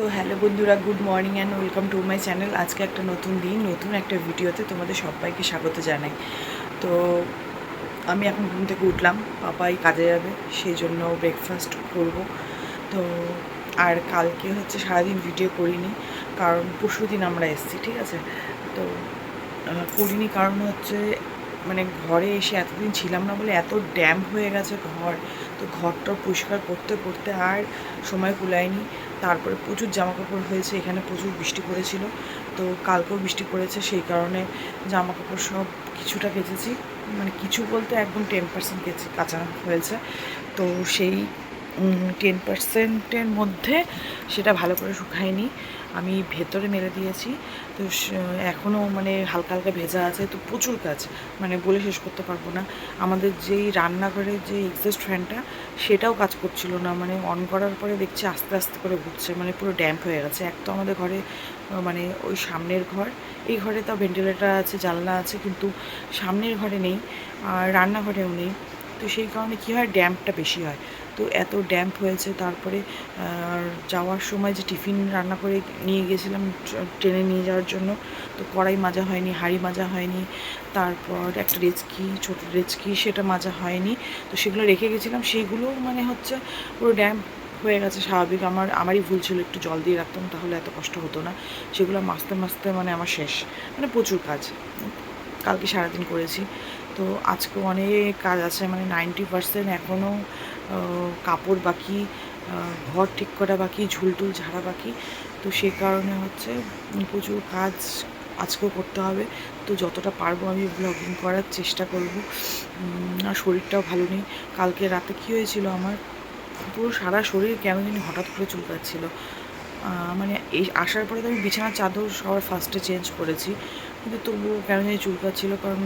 তো হ্যালো বন্ধুরা, good morning and welcome to my channel আজকে একটা নতুন দিন, নতুন একটা ভিডিওতে তোমাদের সবাইকে স্বাগত জানাই। তো আমি এখন ঘুম থেকে উঠলাম, পাপাই কাজে যাবে, সেই জন্য ব্রেকফাস্ট করব। তো আর কালকে হচ্ছে সারাদিন ভিডিও করিনি, কারণ পরশু দিন আমরা এসেছি, ঠিক আছে? তো করিনি কারণ হচ্ছে মানে ঘরে এসে এতদিন ছিলাম না বলে এত ড্যাম হয়ে গেছে ঘর। তো ঘরটা পরিষ্কার করতে করতে আর সময় কুলায়নি। তারপরে প্রচুর জামা কাপড় হয়েছে, এখানে প্রচুর বৃষ্টি পড়েছিল। তো কালকেও বৃষ্টি পড়েছে, সেই কারণে জামা কাপড় সব কিছুটা কেচেছি। মানে কিছু বলতে একদম টেন পার্সেন্ট কেচে, কাঁচা হয়েছে। তো সেই টেন পার্সেন্টের মধ্যে সেটা ভালো করে শুকায়নি। আমি ভেতরে মেলে দিয়েছি। তো এখনও মানে হালকা হালকা ভেজা আছে, তো প্রচুর কাজ মানে বলে শেষ করতে পারব না। আমাদের যেই রান্নাঘরের যে এক্সস্ট ফ্যানটা সেটাও কাজ করছিল না মানে অন করার পরে দেখছি আস্তে আস্তে করে ঘুরছে মানে পুরো ড্যাম্প হয়ে গেছে। এক তো আমাদের ঘরে মানে ওই সামনের ঘর, এই ঘরে তাও ভেন্টিলেটার আছে, জানলা আছে, কিন্তু সামনের ঘরে নেই, আর রান্নাঘরেও নেই। তো সেই কারণে কী হয় ড্যাম্পটা বেশি হয়। তো এত ড্যাম্প হয়েছে, তারপরে যাওয়ার সময় যে টিফিন রান্না করে নিয়ে গেছিলাম ট্র- ট্রেনে নিয়ে যাওয়ার জন্য, তো কড়াই মাজা হয়নি, হাঁড়ি মাজা হয়নি, তারপর একটা রেচকি, ছোটো রেচকি, সেটা মাজা হয়নি, তো সেগুলো রেখে গেছিলাম সেইগুলো মানে হচ্ছে পুরো ড্যাম্প হয়ে গেছে স্বাভাবিক। আমার, আমারই ভুল ছিল, একটু জল দিয়ে রাখতাম, তাহলে এত কষ্ট হতো না। সেগুলো মাসতে মাসতে মানে আমার শেষ মানে প্রচুর কাজ। কালকে সারাদিন করেছি। তো আজকে অনেক কাজ আছে মানে নাইনটি পার্সেন্ট এখনও কাপড় বাকি ঘর ঠিক করা বাকি, ঝুলটুল ঝাড়া বাকি। তো সেই কারণে হচ্ছে প্রচুর কাজ আজকেও করতে হবে। তো যতটা পারব আমি ব্লগিং করার চেষ্টা করব। আর শরীরটাও ভালো নেই। কালকে রাতে কী হয়েছিল আমার? পুরো সারা শরীর কেন জানি হঠাৎ করে চুলকাচ্ছিল মানে এই আসার পরে তো আমি বিছানার চাদর সবার ফার্স্টে চেঞ্জ করেছি। কিন্তু তবুও কেন জানি চুলকাচ্ছিল কারণ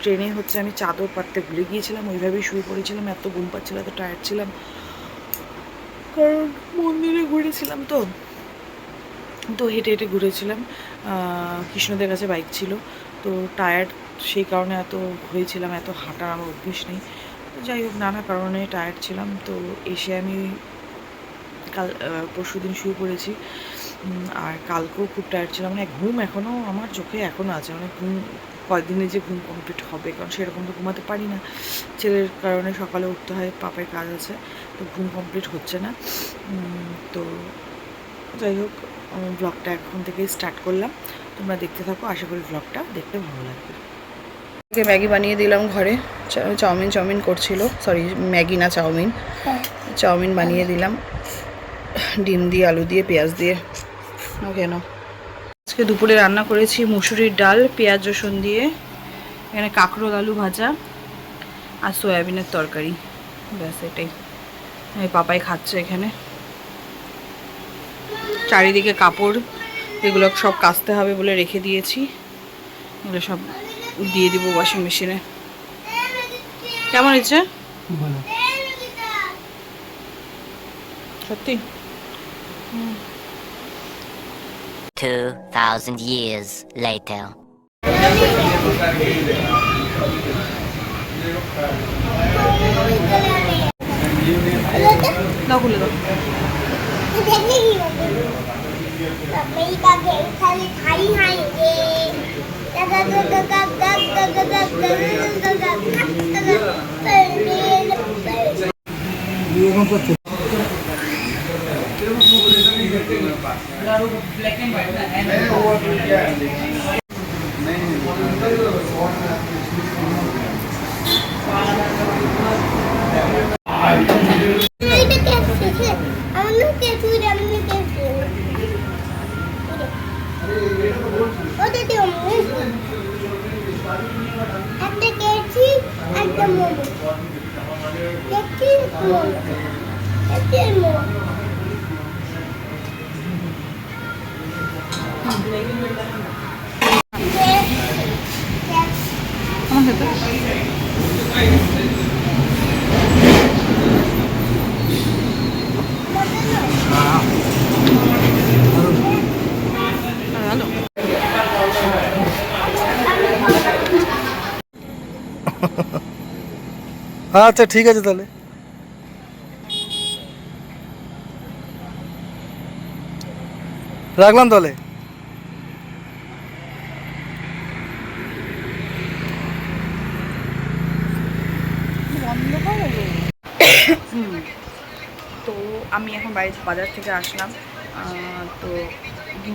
ট্রেনে হচ্ছে আমি চাদর পাততে ভুলে গিয়েছিলাম, ওইভাবেই শুয়ে পড়েছিলাম, এত ঘুম পাচ্ছিল, এত টায়ার্ড ছিলাম। কারণ মন্দিরে ঘুরেছিলাম তো। তো হেঁটে হেঁটে ঘুরেছিলাম কৃষ্ণদের কাছে বাইক ছিল। তো টায়ার্ড সেই কারণে এত হয়েছিলাম, এত হাঁটার আমার অভ্যেস নেই। যাই হোক, নানা কারণে টায়ার্ড ছিলাম। তো এসে আমি কাল পরশু দিন শুয়ে পড়েছি। আর কালকেও খুব টায়ার্ড ছিলাম। মানে ঘুম এখনও আমার চোখে এখনও আছে। মানে ঘুম কয়েকদিনে যে ঘুম কমপ্লিট হবে কারণ সেরকম তো ঘুমাতে পারি না। ছেলের কারণে সকালে উঠতে হয় পাপের কাজ আছে তো ঘুম কমপ্লিট হচ্ছে না। তো যাই হোক ব্লগটা এখন থেকেই স্টার্ট করলাম। তোমরা দেখতে থাকো আশা করি ব্লগটা দেখতে ভালো লাগবে। আজকে ম্যাগি বানিয়ে দিলাম ঘরে। চাউমিন চাউমিন করছিল। সরি ম্যাগি না চাউমিন। চাউমিন বানিয়ে দিলাম। ডিম দিয়ে আলু দিয়ে পেঁয়াজ দিয়ে। কেন? আজকে দুপুরে রান্না করেছি মুসুরির ডাল পেঁয়াজ রসুন দিয়ে এখানে কাঁকরোল আলু ভাজা আর সয়াবিনের তরকারি। ব্যাস এটাই। পাপাই খাচ্ছে এখানে। চারিদিকে কাপড় এগুলো সব কাচতে হবে বলে রেখে দিয়েছি। এগুলো সব দিয়ে দিব ওয়াশিং মেশিনে কেমন হয়েছে? সত্যি? 2,000 years later. দাও খুলে দাও একটা আচ্ছা ঠিক আছে তাহলে। রাখলাম তাহলে। তো আমি এখন বাড়ি বাজার থেকে আসলাম। তো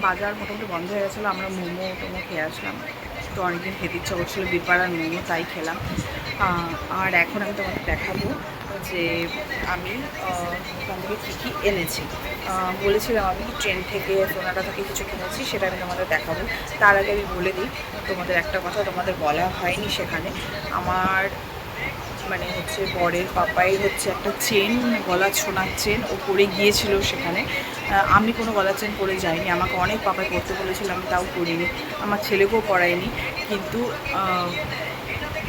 বাজার মোটামুটি বন্ধ হয়ে গেছিল, আমরা মোমো টোমো খেয়ে আসলাম। তো অনেকদিন খেতে ইচ্ছা করছিল বীরপাড়ার মোমো তাই খেলাম। আর এখন আমি তোমাকে দেখাবো যে আমি ওখান থেকে কী কী এনেছি। বলেছিলাম আমি ট্রেন থেকে, সোনাটা থেকে কিছু কিনেছি, সেটা আমি তোমাদের দেখাবো। তার আগে আমি বলে দিই, তোমাদের একটা কথা তোমাদের বলা হয়নি সেখানে। আমার মানে হচ্ছে বরের পাপাই হচ্ছে একটা চেন, গলা সোনার চেন ও পরে গিয়েছিল সেখানে। আমি কোনো গলার চেন পরে যাইনি, আমাকে অনেক পাপাই করতে বলেছিল, আমি তাও করিনি, আমার ছেলেকেও পরাইনি কিন্তু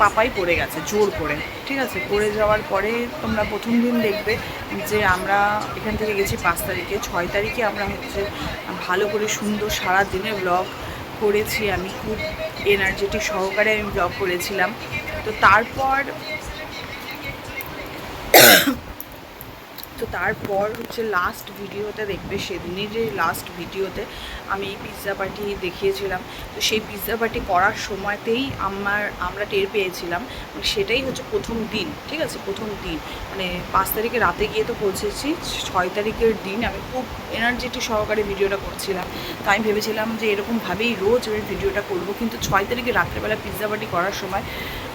পাপাই পড়ে গেছে, জোর করে, ঠিক আছে? পড়ে যাওয়ার পরে তোমরা প্রথম দিন দেখবে যে আমরা এখান থেকে গেছি পাঁচ তারিখে, ছয় তারিখে আমরা হচ্ছে ভালো করে সুন্দর সারা দিনের ব্লগ করেছি, আমি খুব এনার্জেটিক সহকারে আমি ব্লগ করেছিলাম। তো তারপর তারপর হচ্ছে লাস্ট ভিডিওতে দেখবে, সেদিনই যে লাস্ট ভিডিওতে আমি পিৎজা পার্টি দেখিয়েছিলাম। তো সেই পিৎজা পার্টি করার সময়তেই আমার, আমরা টের পেয়েছিলাম মানে সেটাই হচ্ছে প্রথম দিন, ঠিক আছে? প্রথম দিন। মানে পাঁচ তারিখে রাতে গিয়ে তো পৌঁছেছি, ছয় তারিখের দিন আমি খুব এনার্জেটিক সহকারে ভিডিওটা করছিলাম। তো আমি ভেবেছিলাম যে এরকমভাবেই রোজ আমি ভিডিওটা করব, কিন্তু ছয় তারিখে রাত্রেবেলা পিৎজা পার্টি করার সময়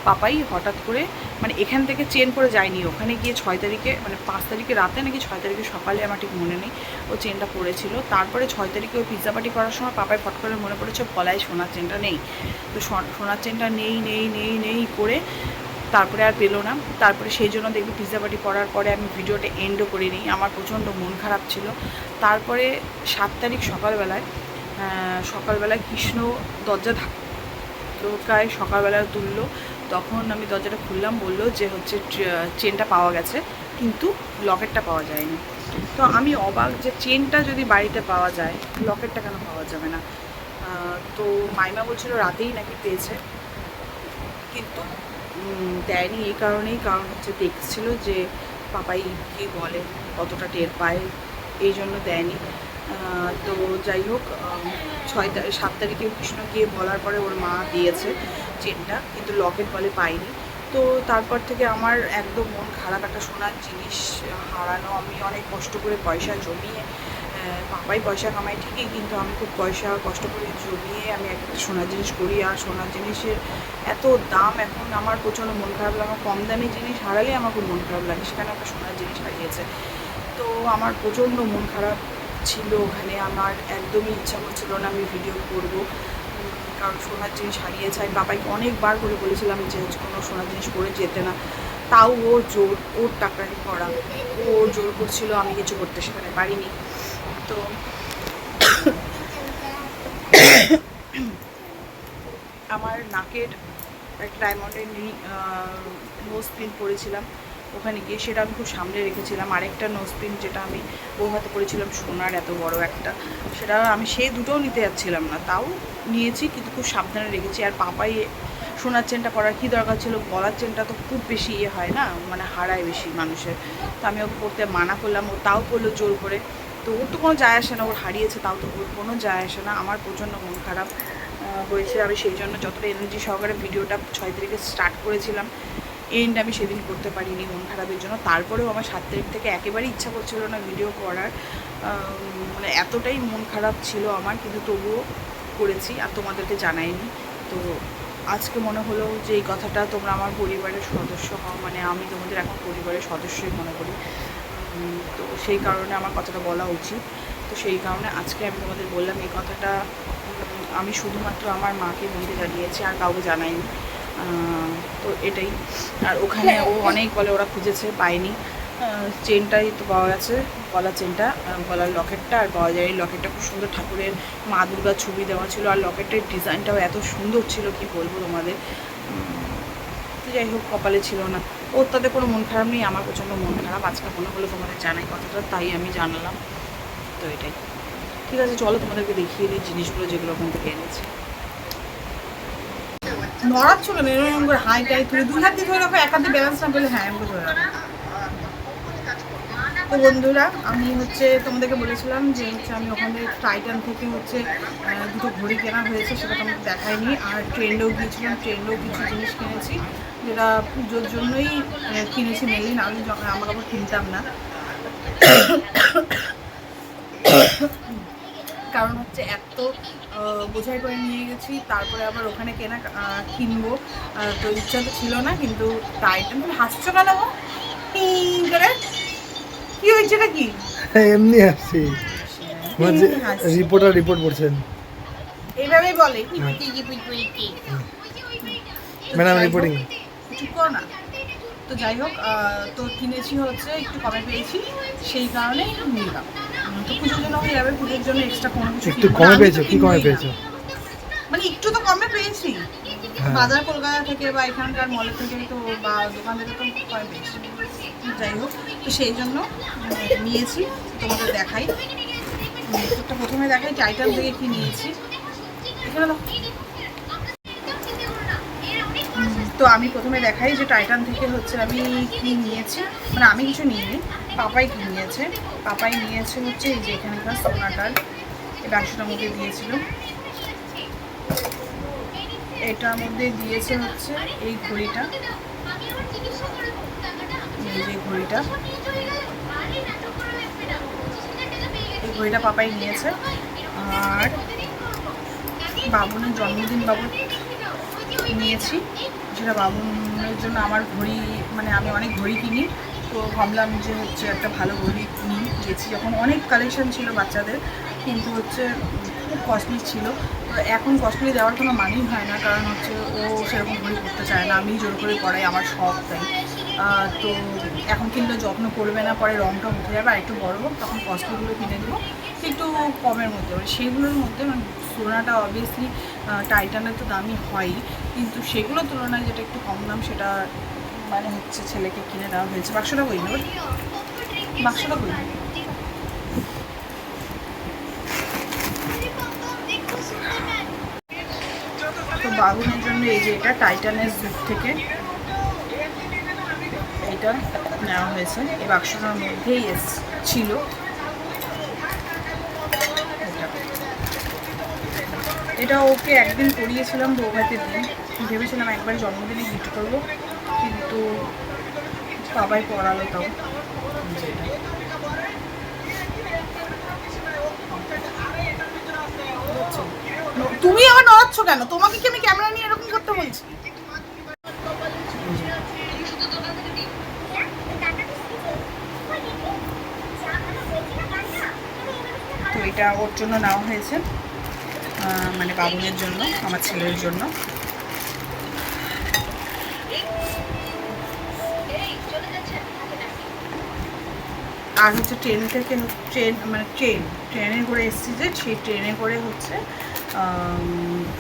পাপাই হঠাৎ করে মানে এখান থেকে চেন করে যায়নি। ওখানে গিয়ে ছয় তারিখে মানে পাঁচ তারিখে রাতে নাকি ছয় তারিখে সকালে আমার ঠিক মনে নেই, ও চেনটা পড়েছিল। তারপরে ছয় তারিখে ওই পিৎজা পার্টি করার সময় পাপাই ফট করে মনে পড়েছে গলায় সোনার চেনটা নেই। তো সোন- সোনার চেনটা নেই নেই নেই নেই করে তারপরে আর পেল না। তারপরে সেই জন্য দেখবি পিৎজা পার্টি করার পরে আমি ভিডিওটা এন্ডও করে নিই। আমার প্রচণ্ড মন খারাপ ছিল। তারপরে সাত তারিখ সকালবেলায় সকালবেলায় কৃষ্ণ দরজা ধাক টোকায় সকালবেলা তুললো। তখন আমি দরজাটা খুললাম, বলল যে হচ্ছে চেনটা পাওয়া গেছে, কিন্তু লকেটটা পাওয়া যায়নি। তো আমি অবাক যে চেনটা যদি বাড়িতে পাওয়া যায়, লকেটটা কেন পাওয়া যাবে না? তো মাইমা বলছিল রাতেই নাকি পেয়েছে। কিন্তু দেয়নি এই কারণেই, কারণ হচ্ছে দেখছিল যে পাপাই কি বলে, কতটা টের পায়, এই জন্য দেয়নি। তো যাই হোক ছয় সাত তারিখে কৃষ্ণ গিয়ে বলার পরে ওর মা দিয়েছে। চেনটা, কিন্তু লকেট বলে পাইনি। তো তারপর থেকে আমার একদম মন খারাপ একটা সোনার জিনিস হারানো। আমি অনেক কষ্ট করে পয়সা জমিয়ে পাপাই পয়সা কামাই ঠিকই, কিন্তু আমি খুব পয়সা কষ্ট করে জমিয়ে আমি একটা সোনার জিনিস করি। আর সোনার জিনিসের এত দাম এখন আমার প্রচণ্ড মন খারাপ লাগে। আমার কম দামি জিনিস হারালে আমার খুব মন খারাপ লাগে। সেখানে একটা সোনার জিনিস হারিয়েছে। তো আমার প্রচণ্ড মন খারাপ ছিল ওখানে। আমার একদমই ইচ্ছা করছিল না আমি ভিডিও করব। কারণ সোনার জিনিস হারিয়েছে আমি বাবাকে অনেকবার করে বলেছিলাম যে কোনো সোনার জিনিস পরে যেতে না। তাও ও জোর, ওর টাকাটি করা। ও জোর করছিল আমি কিছু করতে সেখানে পারিনি। তো আমার নাকের একটা ডায়মন্ডের নোজ পিন পরেছিলাম। ওখানে গিয়ে সেটা আমি খুব সামনে রেখেছিলাম। আরেকটা নোজ পিন যেটা আমি বউ হাতে পড়েছিলাম, সোনার এত বড় একটা। সেটা আমি সেই দুটোও নিতে যাচ্ছিলাম না। তাও নিয়েছি কিন্তু খুব সাবধানে রেখেছি। আর পাপাই সোনার চেনটা পরার কী দরকার ছিল? গলার চেনটা তো খুব বেশি ইয়ে হয় না? মানে হারায় বেশি মানুষের। তো আমি ওকে পড়তে মানা করলাম। ও তাও করল জোর করে। তো ওর তো কোনো যায় আসে না। ওর হারিয়েছে তাও তো ওর কোনো যায় আসে না। আমার প্রচণ্ড মন খারাপ হয়েছে। আমি সেই জন্য যতটা এনার্জি সহকারে ভিডিওটা ছয় তারিখে স্টার্ট করেছিলাম। এন্ড আমি সেদিন করতে পারিনি, মন খারাপের জন্য। তারপরেও আমার সাত তারিখ থেকে একেবারে ইচ্ছা করছিল না ভিডিও করার। মানে এতটাই মন খারাপ ছিল আমার, কিন্তু তবুও করেছি আর তোমাদেরকে জানাইনি। তো আজকে মনে হলো যে এই কথাটা তোমরা আমার পরিবারের সদস্য হও মানে আমি তোমাদের এখন পরিবারের সদস্যই মনে করি। তো সেই কারণে আমার কথাটা বলা উচিত। তো সেই কারণে আজকে আমি তোমাদের বললাম এই কথাটা আমি শুধুমাত্র আমার মাকে বলতে জানিয়েছি, আর কাউকে জানাইনি। তো এটাই। আর ওখানে ও অনেক বলে ওরা খুঁজেছে পায়নি। চেনটাই তো পাওয়া গেছে গলার চেনটা গলার লকেটটা আর পাওয়া যায় লকেটটা খুব সুন্দর ঠাকুরের মা দুর্গার ছবি দেওয়া ছিল আর লকেটের ডিজাইনটাও এত সুন্দর ছিল কি বলব তোমাদের? তো যাই হোক কপালে ছিল না। ওর তাতে কোনো মন খারাপ নেই আমার প্রচণ্ড মন খারাপ আজকে মনে হলো তোমাদের জানাই কথাটা তাই আমি জানালাম। তো এটাই। ঠিক আছে চলো তোমাদেরকে দেখিয়ে দিই জিনিসগুলো যেগুলো ওখান থেকে এনেছি। নড়াচ্ছ কেন? এরকম করে হাই টাই তুলে দুই হাত দিয়ে ধরে রাখো, এক হাতে ব্যালেন্স না পেলে হ্যাঁ এমন ধরে রাখো। তো বন্ধুরা, আমি হচ্ছে তোমাদেরকে বলেছিলাম যে হচ্ছে আমি ওখানে টাইটান থেকে হচ্ছে দুটো ঘড়ি কেনা হয়েছে, সেটা তোমাকে দেখাইনি। আর ট্রেন্ডেও গিয়েছিলাম ট্রেন্ডেও কিছু জিনিস কিনেছি, যেটা পুজোর জন্যই কিনেছি মেনলি না আমি যখন আমার কাপড় কিনতাম না। কারণ হচ্ছে এত বোঝাই করে নিয়ে গেছি তারপরে আবার ওখানে কেনা কিনবো। তো ইচ্ছা তো ছিল না কিন্তু তাই তুমি হাসছো কেন করে? কি হয়েছে কি? হ্যাঁ, এমনি হাসছি। রিপোর্টার রিপোর্ট করছেন। এইভাবেই বলে। ম্যাডাম রিপোর্টিং চুপ করো না। তো যাই হোক তো কিনেছি হচ্ছে একটু কমে পেয়েছি সেই কারণেই নিলাম। তো পুজোর জন্য হয়ে যাবে পুজোর জন্য এক্সট্রা কোনো কিছু একটু কমে আমি পেয়েছ কি কমে পেয়েছ? মানে একটু তো কমে পেয়েছি। হ্যাঁ। বাজার কলকাতা থেকে বা এখানকার মলের থেকে তো বা দোকান থেকে তো কমে পেয়েছি। যাই হোক তো সেই জন্য নিয়েছি তোমাদের দেখাই। একটা প্রথমে দেখাই টাইটাল থেকে কি নিয়েছি। এখানে তো আমি প্রথমে দেখাই যে টাইটান থেকে হচ্ছে আমি কি নিয়েছি। মানে আমি কিছু নিইনি। পাপাই কি নিয়েছে? পাপাই নিয়েছে হচ্ছে এই যে এখানকার সোনাটার। এই বাক্সটার মধ্যে দিয়েছিল। এটার মধ্যে দিয়েছে হচ্ছে এই ঘড়িটা। এই যে ঘড়িটা। এই ঘড়িটা পাপাই নিয়েছে। আর বাবুনের জন্মদিন বাবু নিয়েছি। সেটা বাবুনের জন্য আমার ঘড়ি মানে আমি অনেক ঘড়ি কিনি। তো ভাবলাম যে হচ্ছে একটা ভালো ঘড়ি নিই। গেছি যখন অনেক কালেকশন ছিল বাচ্চাদের, কিন্তু হচ্ছে খুব কস্টলি ছিল। তো এখন কস্টলি দেওয়ার কোনো মানেই হয় না, কারণ হচ্ছে ও সেরকম ঘড়ি করতে চায় না, আমি জোর করে পড়াই, আমার শখ তাই। তো এখন কিনলে যত্ন করবে না, পরে রংটা উঠে যাবে, আর একটু বড় হোক, তখন কস্টলিগুলো কিনে দেবো একটু কমের মধ্যে এবার সেগুলোর মধ্যে মানে সোনাটা অবভিয়াসলি টাইটানের তো দামই হয়ই, কিন্তু সেগুলোর তুলনায় যেটা একটু কম দাম, সেটা মানে হচ্ছে ছেলেকে কিনে দেওয়া হয়েছে। বাক্সটা কই নেব বাক্সটা কই তো বাবুনের জন্য এই যে এটা টাইটানের যুগ থেকে এটা নেওয়া হয়েছে। এই বাক্সটার মধ্যেই ছিল। এটা এটা ওকে একদিন পরিয়েছিলাম বৌভাতের দিন। ভেবেছিলাম একবার জন্মদিনে গিফট করব। কিন্তু বাবাই পড়ালো তাও তুমি আবার নড়াচ্ছ কেন? তোমাকে কি আমি ক্যামেরা নিয়ে এরকম করতে বলছি? তো এটা ওর জন্য নেওয়া হয়েছে মানে বাবুনের জন্য, আমার ছেলের জন্য। আর হচ্ছে ট্রেন থেকে ট্রেন মানে ট্রেন ট্রেনে করে এসেছি যে, সেই ট্রেনে করে হচ্ছে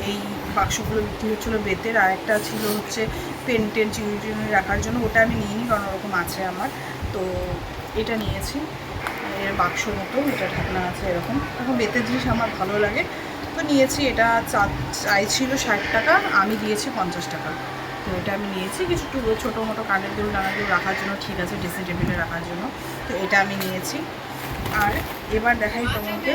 এই বাক্সগুলো বিক্রি হচ্ছিল বেতের। আর একটা ছিল হচ্ছে পেন টেন চিনি টিনি রাখার জন্য। ওটা আমি নিইনি, কারণ ওরকম আছে আমার। তো এটা নিয়েছি। এর বাক্স মতো, এটা ঢাকনা আছে এরকম। এখন বেতের জিনিস আমার ভালো লাগে। তো নিয়েছি, এটা চাইছিল ষাট টাকা, আমি দিয়েছি পঞ্চাশ টাকা। তো এটা আমি নিয়েছি কিছু ছোটো মোটো কানের দুল দুল রাখার জন্য ঠিক আছে ড্রেসিং টেবিলে রাখার জন্য। তো এটা আমি নিয়েছি। আর এবার দেখাই তোমাকে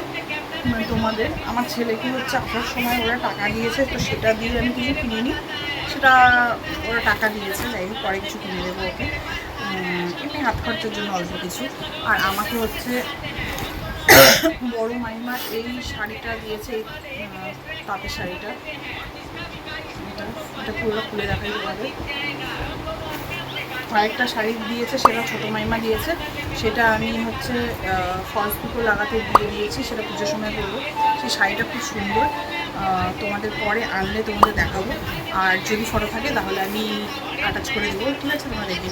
মানে তোমাদের, আমার ছেলেকে হচ্ছে, আসার সময় ওরা টাকা দিয়েছে, তো সেটা দিয়ে আমি কিছু কিনিনি। সেটা ওরা টাকা দিয়েছে, যাই হোক, পরে কিছু কিনে দেবো ওকে। এমনি হাত খরচার জন্য অল্প কিছু। আর আমাকে হচ্ছে বড় মাইমা এই শাড়িটা দিয়েছে, এই তাঁতের শাড়িটা। এটা পুরো খুলে দেখাই তোমাদের। কয়েকটা শাড়ি দিয়েছে, সেটা ছোটো মাইমা দিয়েছে। সেটা আমি হচ্ছে ফলস পিকো লাগাতে দিয়ে দিয়েছি, সেটা পুজোর সময় করব। সেই শাড়িটা খুব সুন্দর। তোমাদের পরে আনলে তোমাদের দেখাবো। আর যদি ফটো থাকে, তাহলে আমি অ্যাটাচ করে দেবো। ঠিক আছে, তোমরা দেখে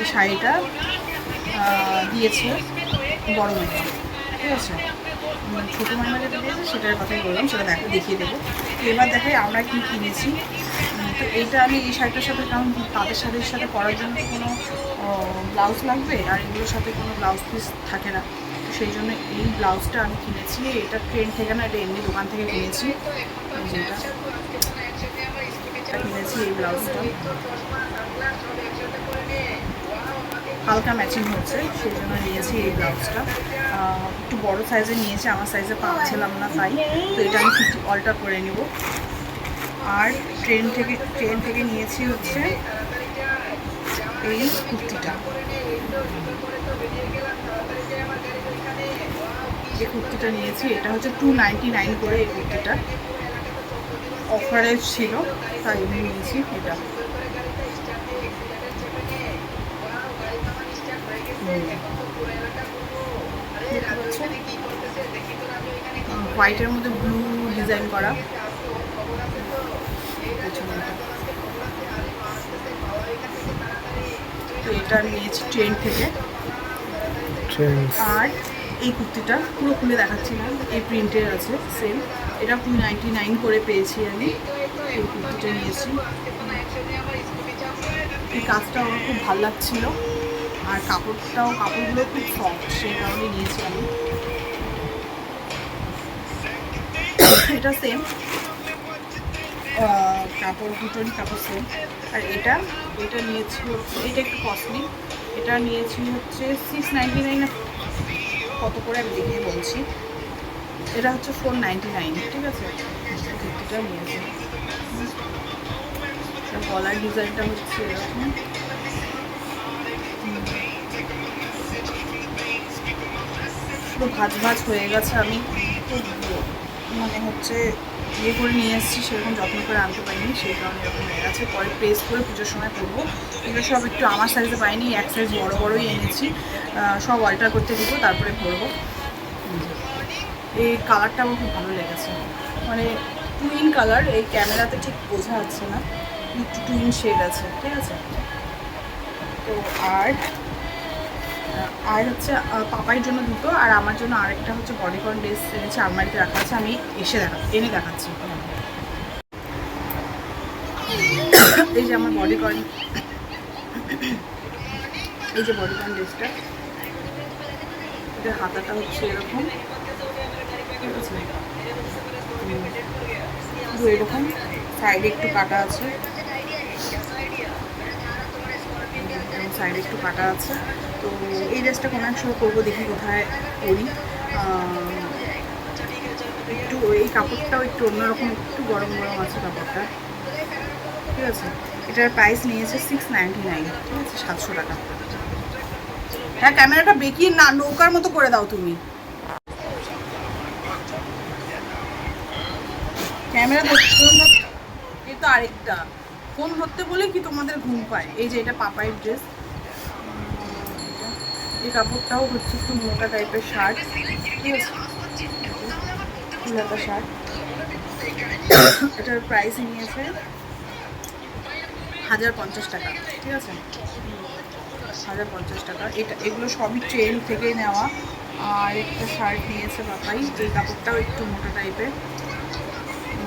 এই শাড়িটা। দিয়েছে বড় মাইমা। ঠিক আছে? ছোটো মাইমা যেটা দিয়েছে সেটার কথাই বললাম, সেটা দেখো, দেখিয়ে দেবো। এবার দেখাই আমরা কি কিনেছি। তো এইটা আমি এই শাড়িটার সাথে, কারণ তাদের শাড়ির সাথে পরার জন্য কোনো ব্লাউজ লাগবে, আর এগুলোর সাথে কোনো ব্লাউজ পিস থাকে না। সেই জন্য এই ব্লাউজটা আমি কিনেছি। এটা ট্রেন থেকে না, এটা এমনি দোকান থেকে কিনেছি। এই যে এটা এটা। কিনেছি এই ব্লাউজটা। হালকা ম্যাচিং হচ্ছে সেই জন্য নিয়েছি এই ব্লাউজটা একটু বড় সাইজে নিয়েছি, আমার সাইজে পাচ্ছিলাম না তাই। তো এটা আমি ফিট অল্টার করে নিব। আর ট্রেন থেকে ট্রেন থেকে নিয়েছি হচ্ছে এই কুর্তিটা। যে কুর্তিটা নিয়েছি, এটা হচ্ছে টু নাইন করে এই কুর্তিটা। অফারে ছিল, তাই নিয়েছি এটা। হোয়াইটের মধ্যে ব্লু ডিজাইন করা। এটা। তো এটা নিয়েছি ট্রেন থেকে। আর এই কুর্তিটা পুরো খুলে দেখাচ্ছি না এই প্রিন্টের আছে সেম এটা নাইনটি নাইন করে পেয়েছি আমি এই কুর্তিটা নিয়েছি। এই কাজটা আমার খুব ভালো লাগছিল। আর কাপড়টাও, কাপড়গুলো খুব সফট সেই কারণে নিয়েছি আমি এটা সেম কাপড়, দুটোরই কাপড় সেম আর এটা এটা নিয়েছি হচ্ছে, এটা একটু কস্টলি এটা নিয়েছি হচ্ছে সিক্স নাইনটি নাইন কত করে আমি দেখিয়ে বলছি। এটা হচ্ছে ফোর নাইনটি নাইন ঠিক আছে? কুর্তিটা নিয়েছি। গলার ডিজাইনটা হচ্ছে এরকম। পুরো ভাজ ভাজ হয়ে গেছে আমি। মানে হচ্ছে ইয়ে করে নিয়ে এসেছি, সেরকম যত্ন করে আনতে পারিনি, সেই কারণে এরকম হয়ে গেছে। পরে প্রেস করে পুজোর সময় করব। এগুলো সব একটু আমার সাইজে পাইনি, এক সাইজ বড় বড়ই এনেছি। সব অল্টার করতে দিব, তারপরে করব এই কালারটা আমার খুব ভালো লেগেছে। মানে টুইন কালার এই ক্যামেরাতে ঠিক বোঝা যাচ্ছে না। একটু টুইন শেড আছে, ঠিক আছে? তো আর আর হচ্ছে পাপাইয়ের জন্য দুটো, আর আমার জন্য আরেকটা হচ্ছে বডিকন ড্রেস এনেছে আলমারিতে রাখা আছে, আমি এসে দেখা, এনে দেখাচ্ছি। এই যে আমার বডিকন এই যে বডিকন ড্রেসটা এটা হাতাটা হচ্ছে এরকম, ঠিক আছে? এরকম সাইডে একটু কাটা আছে। সাইডে একটু কাটা আছে। তো এই ড্রেসটা কোনো এক সময় করব দেখি কোথায় করি একটু এই কাপড়টাও একটু অন্যরকম, একটু গরম গরম আছে কাপড়টা। ঠিক আছে? এটার প্রাইস নিয়েছে সিক্স নাইনটি নাইন ঠিক আছে? সাতশো টাকা। হ্যাঁ ক্যামেরাটা বেঁকিয়ে না, নৌকার মতো করে দাও তুমি। ক্যামেরা এই তো আরেকটা। ফোন ধরতে বলে কি তোমাদের ঘুম পায়? এই যে এটা পাপাইয়ের ড্রেস এই কাপড়টাও হচ্ছে একটু মোটা টাইপের শার্ট ঠিক আছে শার্ট এটার প্রাইস নিয়েছে হাজার পঞ্চাশ টাকা, ঠিক আছে? হাজার পঞ্চাশ টাকা। এটা, এগুলো সবই ট্রেন থেকে নেওয়া। আর একটা শার্ট নিয়েছে বাপাই এই কাপড়টাও একটু মোটা টাইপের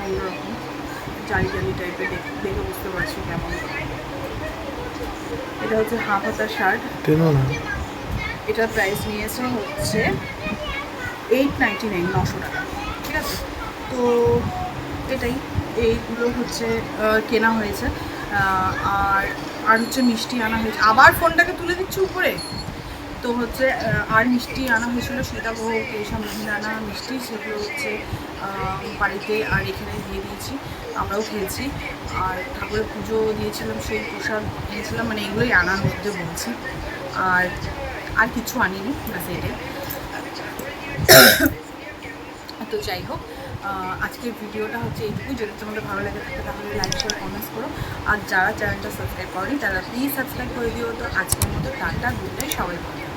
অন্যরকম জালি জালি টাইপের দেখে বুঝতে পারছি কেমন। এটা হচ্ছে হাফ হাতা শার্ট এটার প্রাইস নিয়েছে হচ্ছে এইট নাইনটি নাইন নশো টাকা, ঠিক আছে? তো এটাই, এইগুলো হচ্ছে কেনা হয়েছে। আর আর হচ্ছে মিষ্টি আনা হয়েছে। আবার ফোনটাকে তুলে দিচ্ছি উপরে। তো হচ্ছে আর মিষ্টি আনা হয়েছিল সীতাভোগ এইসব আনা মিষ্টি, সেগুলো হচ্ছে বাড়িতে আর এখানে দিয়ে দিয়েছি। আমরাও খেয়েছি। আর ঠাকুরের পুজো দিয়েছিলাম, সেই প্রসাদ দিয়েছিলাম মানে এগুলোই আনার মধ্যে বলছি। আর আর কিছু আনিনি ব্যাস তো যাই হোক আজকের ভিডিওটা হচ্ছে এইটুকুই। যদি তোমাদের ভালো লাগে থাকে, তাহলে লাইক শেয়ার কমেন্ট করো। আর যারা চ্যানেলটা সাবস্ক্রাইব করেনি, তারা প্লিজ সাবস্ক্রাইব করে দিও। তো আজকের মতো টাটা বুঝতে সবাই ভালো